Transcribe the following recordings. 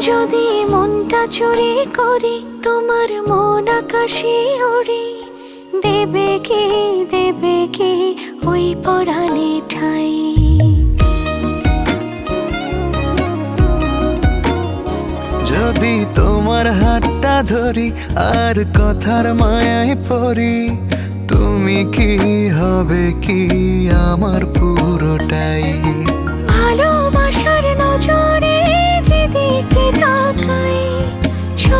যদি মনটা চুরি করি, তোমার মন আকাশে ওড়ে। দেবে কি দেবে কি ওই পরাণে ঠাই? যদি তোমার হাতটা ধরি, আর কথার মায়ায় পড়ি, তুমি কি হবে কি আমার পুরোটাই?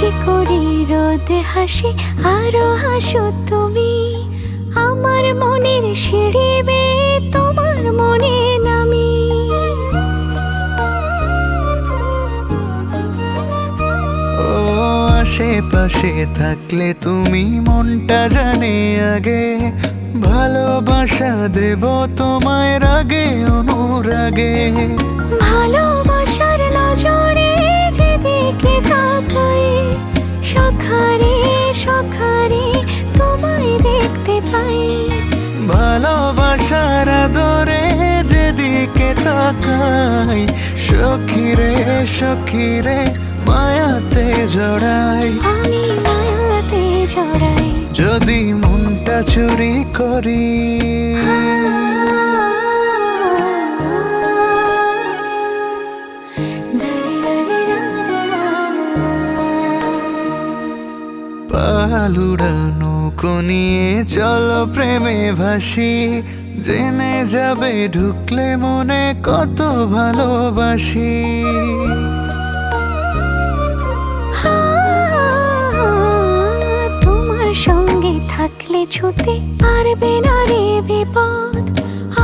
মিষ্টি করে রোদে হাসি আরও হাসো তুমি। আমার মনের সিঁড়ি বেয়ে তোমার মনে নামি। ও আশেপাশে থাকলে তুমি মনটা জানে আগে। ভালোবাসা দেব তোমায় রাগে অনুরাগে। ভালোবাসার ভালোবাসার আদরে যেদিকে তাকাই সখিরে সখিরে মায়াতে জড়াই। আমি মায়াতে জড়াই। যদি মনটা চুরি করি। পালুড়ানো নিয়ে চলো প্রেমে ভাসি। জেনে যাবে ঢুকলে মনে কত ভালোবাসি। তোমার সঙ্গে থাকলে ছুতে পারবে না রে বিপদ।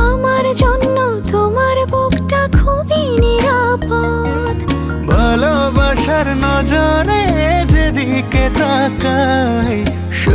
আমার জন্য তোমার বুকটা খুবই নিরাপদ। ভালোবাসার নজরে যেদিকে তাকাই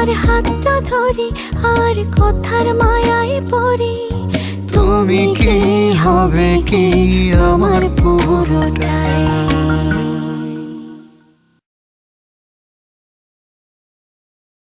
তোমার হাতটা ধরি আর কথার মায়ায় পড়ি। তুমি কি হবে কি আমার পুরোটাই?